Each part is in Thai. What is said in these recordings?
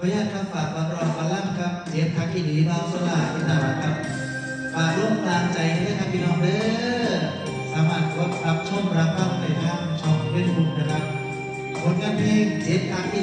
ขออนุญาตครับฝากบัตรองบอลล่ำครับเจ็ดทักอีหลีเบาสลาที่ตาวัดครับฝากร่วมกลางใจด้วยครับพี่น้องเด้อสามารถกดรับชมรับฟังในทางช่องเฟซบุ๊กนะครับผลงานเพลงเจ็ดทักอี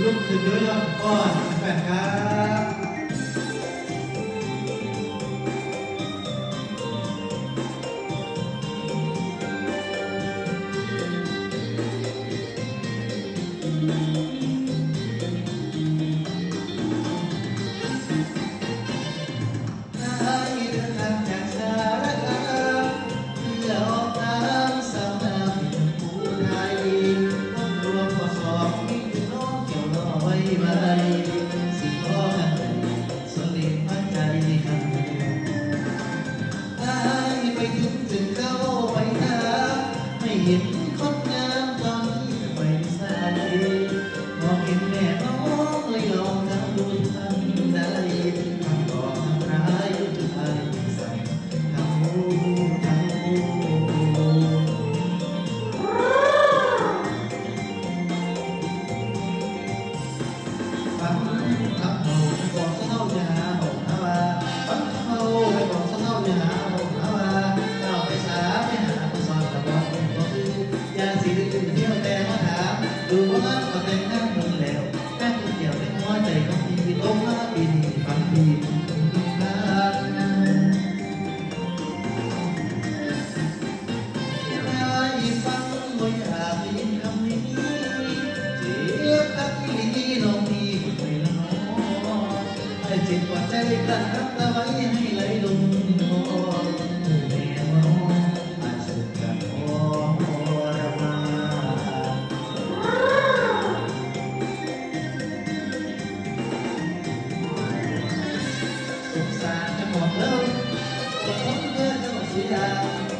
ลุกขึ้น ห็นคนงามตอนที่ไปใส่มองเห็นแม่น้องเลยลองทำดูทำได้ทำก่อทำร้ายจุดไทยใส่ทำหูทำหูฟัง Yeah.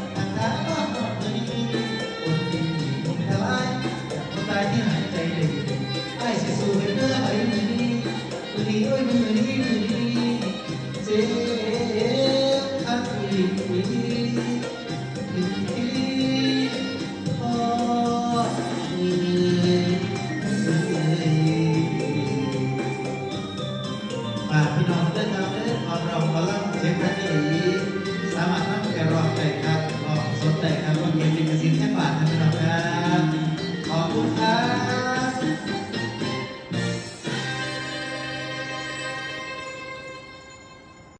Yeah.